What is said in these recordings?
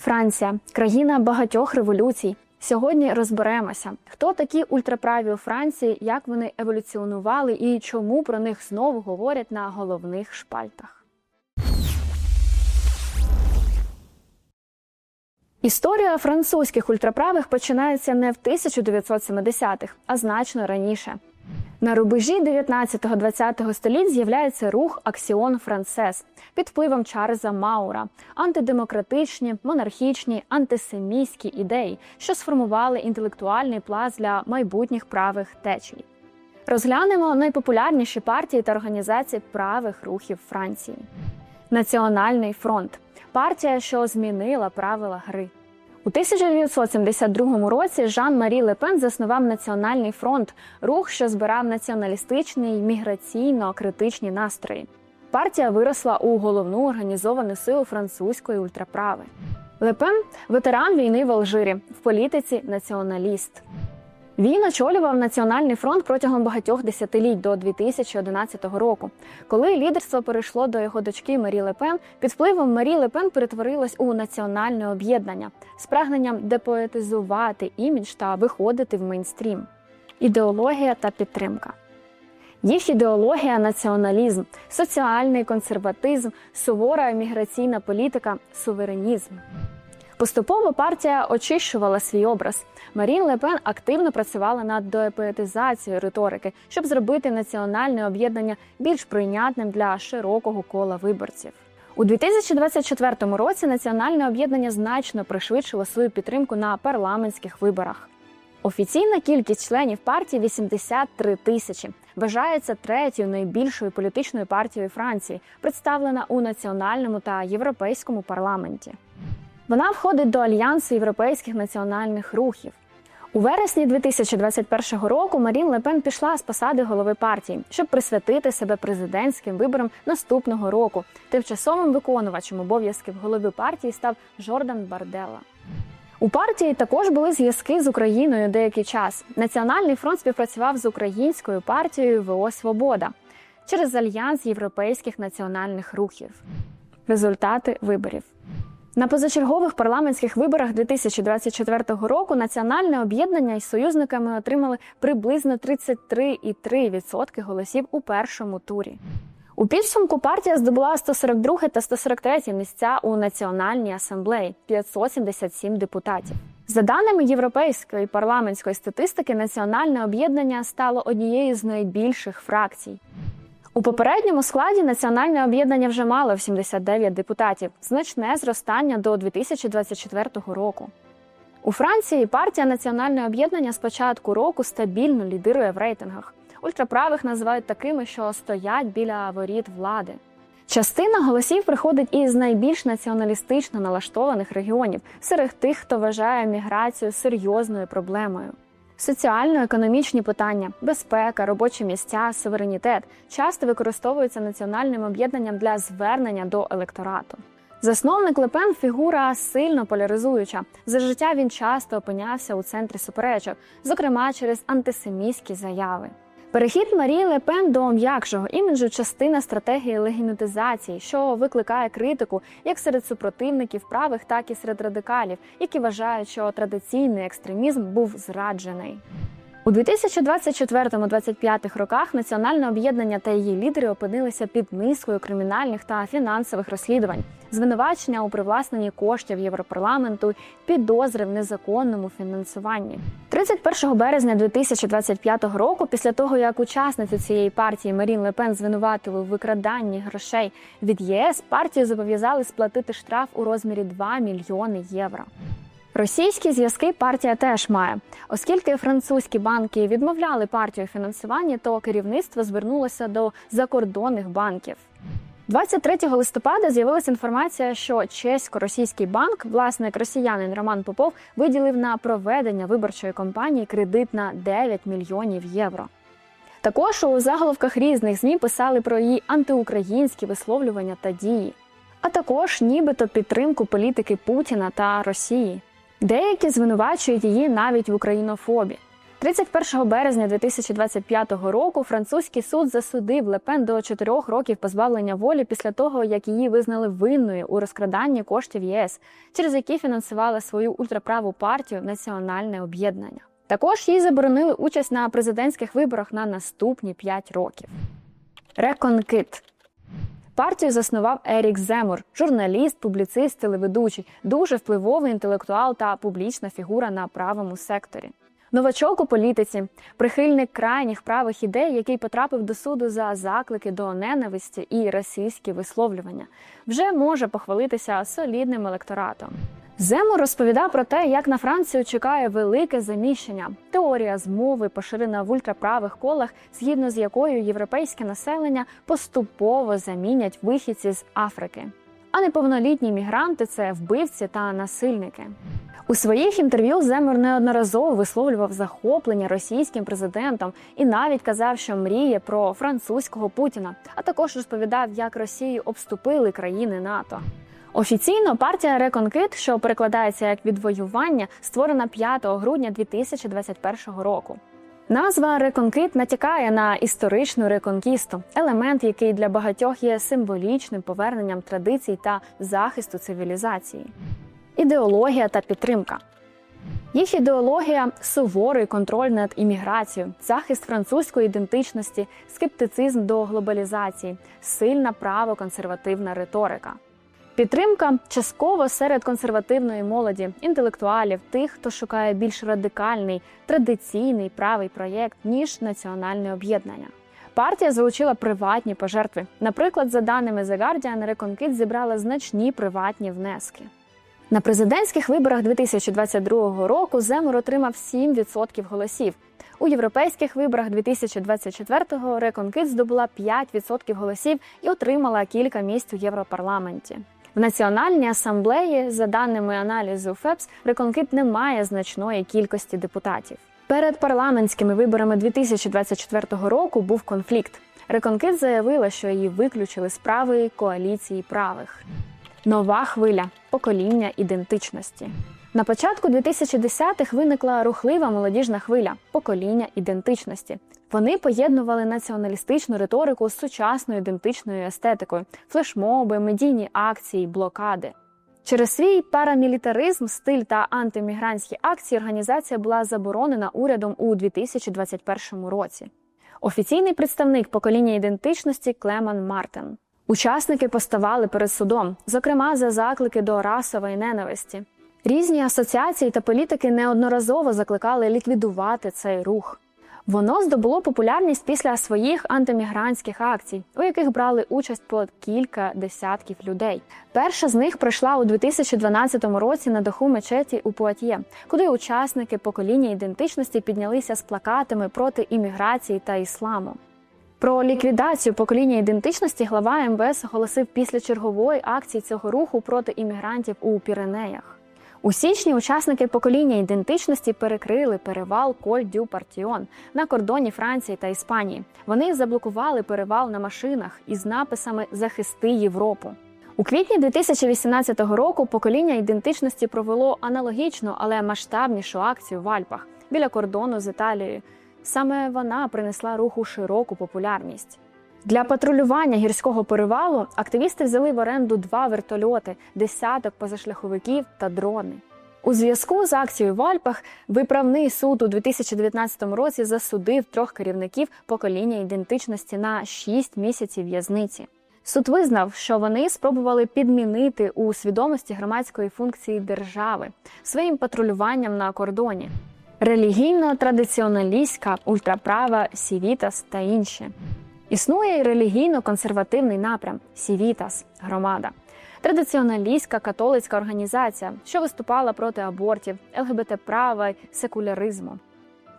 Франція країна багатьох революцій. Сьогодні розберемося, хто такі ультраправі у Франції, як вони еволюціонували і чому про них знову говорять на головних шпальтах. Історія французьких ультраправих починається не в 1970-х, а значно раніше. На рубежі 19-20 століть з'являється рух Аксіон Францес під впливом Чарльза Маура, антидемократичні, монархічні, антисемійські ідеї, що сформували інтелектуальний пласт для майбутніх правих течій. Розглянемо найпопулярніші партії та організації правих рухів Франції. Національний фронт партія, що змінила правила гри. У 1972 році Жан-Марі Лепен заснував Національний фронт, рух, що збирав націоналістичні й міграційно-критичні настрої. Партія виросла у головну організовану силу французької ультраправи. Лепен ветеран війни в Алжирі, в політиці націоналіст. Він очолював Національний фронт протягом багатьох десятиліть до 2011 року. Коли лідерство перейшло до його дочки Марі Лепен, під впливом Марі Лепен перетворилось у національне об'єднання з прагненням депоетизувати імідж та виходити в мейнстрім. Ідеологія та підтримка. Їх ідеологія націоналізм, соціальний консерватизм, сувора міграційна політика, суверенізм. Поступово партія очищувала свій образ. Марін Лепен активно працювала над доепоетизацією риторики, щоб зробити національне об'єднання більш прийнятним для широкого кола виборців. У 2024 році національне об'єднання значно пришвидшило свою підтримку на парламентських виборах. Офіційна кількість членів партії 83 тисячі. Вважається третьою найбільшою політичною партією Франції, представлена у національному та європейському парламенті. Вона входить до альянсу європейських національних рухів. У вересні 2021 року Марін Лепен пішла з посади голови партії, щоб присвятити себе президентським виборам наступного року. Тимчасовим виконувачем обов'язків голови партії став Жордан Бардела. У партії також були зв'язки з Україною деякий час. Національний фронт співпрацював з українською партією ВО Свобода через альянс європейських національних рухів. Результати виборів. На позачергових парламентських виборах 2024 року національне об'єднання із союзниками отримали приблизно 33,3% голосів у першому турі. У підсумку партія здобула 142 та 143 місця у національній асамблеї 577 депутатів. За даними європейської парламентської статистики, національне об'єднання стало однією з найбільших фракцій. У попередньому складі національне об'єднання вже мало 79 депутатів, значне зростання до 2024 року. У Франції партія Національне об'єднання з початку року стабільно лідирує в рейтингах. Ультраправих називають такими, що стоять біля воріт влади. Частина голосів приходить із найбільш націоналістично налаштованих регіонів серед тих, хто вважає міграцію серйозною проблемою. Соціально-економічні питання, безпека, робочі місця, суверенітет часто використовуються національним об'єднанням для звернення до електорату. Засновник Лепен фігура сильно поляризуюча. За життя він часто опинявся у центрі суперечок, зокрема через антисемітські заяви. Перехід Марії Лепен до м'якшого іміджу частина стратегії легімітизації, що викликає критику як серед супротивників правих, так і серед радикалів, які вважають, що традиційний екстремізм був зраджений. У 2024-2025 роках національне об'єднання та її лідери опинилися під низкою кримінальних та фінансових розслідувань, звинувачення у привласненні коштів Європарламенту, підозри в незаконному фінансуванні. 31 березня 2025 року, після того як учасницю цієї партії Марін Лепен звинуватили у викраданні грошей від ЄС, партію зобов'язали сплатити штраф у розмірі 2 мільйони євро. Російські зв'язки партія теж має, оскільки французькі банки відмовляли партію фінансуванні, то керівництво звернулося до закордонних банків. 23 листопада з'явилася інформація, що чесько-російський банк, власник росіянин Роман Попов, виділив на проведення виборчої кампанії кредит на 9 мільйонів євро. Також у заголовках різних ЗМІ писали про її антиукраїнські висловлювання та дії, а також нібито підтримку політики Путіна та Росії. Деякі звинувачують її навіть в українофобі. 31 березня 2025 року французький суд засудив Лепен до 4 років позбавлення волі після того, як її визнали винною у розкраданні коштів ЄС, через які фінансувала свою ультраправу партію Національне об'єднання. Також їй заборонили участь на президентських виборах на наступні 5 років. Реконкит Партію заснував Ерік Земур, журналіст, публіцист, телеведучий, дуже впливовий інтелектуал та публічна фігура на правому секторі. Новачок у політиці, прихильник крайніх правих ідей, який потрапив до суду за заклики до ненависті і російські висловлювання, вже може похвалитися солідним електоратом. Земур розповідав про те, як на Францію чекає велике заміщення. Теорія змови поширена в ультраправих колах, згідно з якою європейське населення поступово замінять вихідці з Африки. А неповнолітні мігранти це вбивці та насильники. У своїх інтерв'ю Земур неодноразово висловлював захоплення російським президентом і навіть казав, що мріє про французького Путіна, а також розповідав, як Росію обступили країни НАТО. Офіційно партія Реконкит, що перекладається як відвоювання, створена 5 грудня 2021 року. Назва Реконкит натякає на історичну реконкісту, елемент, який для багатьох є символічним поверненням традицій та захисту цивілізації. Ідеологія та підтримка. Їх ідеологія суворий контроль над імміграцією, захист французької ідентичності, скептицизм до глобалізації, сильна правоконсервативна риторика. Підтримка частково серед консервативної молоді, інтелектуалів, тих, хто шукає більш радикальний традиційний правий проєкт ніж національне об'єднання. Партія залучила приватні пожертви. Наприклад, за даними The Guardian, Реконкіт зібрала значні приватні внески. На президентських виборах 2022 року Земур отримав 7% голосів. У європейських виборах 2024-го Реконкит здобула 5% голосів і отримала кілька місць у Європарламенті. В національній асамблеї, за даними аналізу ФЕПС, Реконкит не має значної кількості депутатів. Перед парламентськими виборами 2024 року був конфлікт. Реконкит заявила, що її виключили з правої коаліції правих. Нова хвиля покоління ідентичності. На початку 2010-х виникла рухлива молодіжна хвиля покоління ідентичності. Вони поєднували націоналістичну риторику з сучасною ідентичною естетикою, флешмоби, медійні акції, блокади. Через свій парамілітаризм, стиль та антимігрантські акції організація була заборонена урядом у 2021 році. Офіційний представник покоління ідентичності Клеман Мартин. Учасники поставали перед судом, зокрема за заклики до расової ненависті. Різні асоціації та політики неодноразово закликали ліквідувати цей рух. Воно здобуло популярність після своїх антимігрантських акцій, у яких брали участь по кілька десятків людей. Перша з них пройшла у 2012 році на даху мечеті у Пуат'є, куди учасники покоління ідентичності піднялися з плакатами проти імміграції та ісламу. Про ліквідацію покоління ідентичності глава МВС оголосив після чергової акції цього руху проти іммігрантів у Піренеях. У січні учасники покоління ідентичності перекрили перевал Коль Дю Партіон на кордоні Франції та Іспанії. Вони заблокували перевал на машинах із написами Захисти Європу. У квітні 2018 року покоління ідентичності провело аналогічну, але масштабнішу акцію в Альпах біля кордону з Італією. Саме вона принесла руху широку популярність. Для патрулювання гірського перевалу активісти взяли в оренду два вертольоти, десяток позашляховиків та дрони. У зв'язку з акцією в Альпах виправний суд у 2019 році засудив трьох керівників покоління ідентичності на 6 місяців в'язниці. Суд визнав, що вони спробували підмінити у свідомості громадської функції держави своїм патрулюванням на кордоні. Релігійно-традиціоналістська, ультраправа, сівітас та інші. Існує й релігійно-консервативний напрям Сівітас громада, традиціоналістська католицька організація, що виступала проти абортів, ЛГБТ права й секуляризму.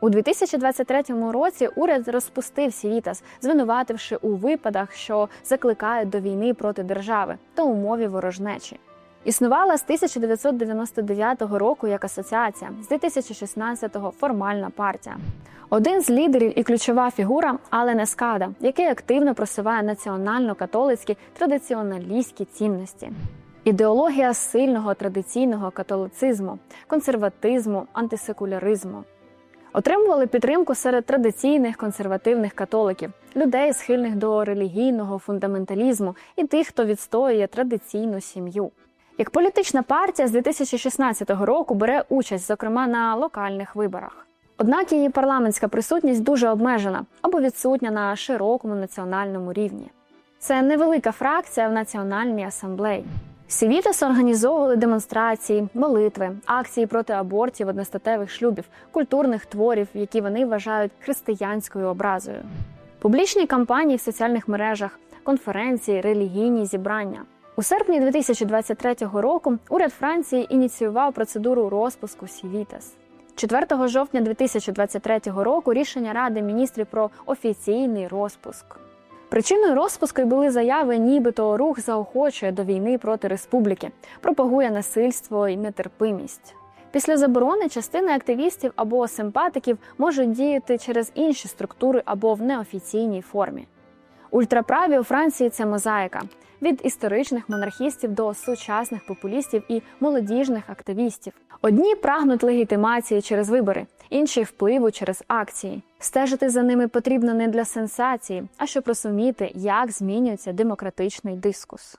У 2023 році уряд розпустив Сівітас, звинувативши у випадах, що закликають до війни проти держави та умові ворожнечі. Існувала з 1999 року як асоціація, з 2016-го формальна партія. Один з лідерів і ключова фігура Ален Ескада, який активно просуває національно-католицькі традиціоналістські цінності. Ідеологія сильного традиційного католицизму, консерватизму, антисекуляризму. Отримували підтримку серед традиційних консервативних католиків, людей, схильних до релігійного фундаменталізму, і тих, хто відстоює традиційну сім'ю. Як політична партія з 2016 року бере участь, зокрема на локальних виборах. Однак її парламентська присутність дуже обмежена або відсутня на широкому національному рівні. Це невелика фракція в національній асамблеї. Сівітес організовували демонстрації, молитви, акції проти абортів, одностатевих шлюбів, культурних творів, які вони вважають християнською образою, публічні кампанії в соціальних мережах, конференції, релігійні зібрання. У серпні 2023 року уряд Франції ініціював процедуру розпуску Сівітес. 4 жовтня 2023 року рішення Ради міністрів про офіційний розпуск. Причиною розпуску були заяви, нібито рух заохочує до війни проти республіки, пропагує насильство і нетерпимість. Після заборони частина активістів або симпатиків можуть діяти через інші структури або в неофіційній формі. Ультраправі у Франції це мозаїка від історичних монархістів до сучасних популістів і молодіжних активістів. Одні прагнуть легітимації через вибори, інші впливу через акції. Стежити за ними потрібно не для сенсації, а щоб розуміти, як змінюється демократичний дискус.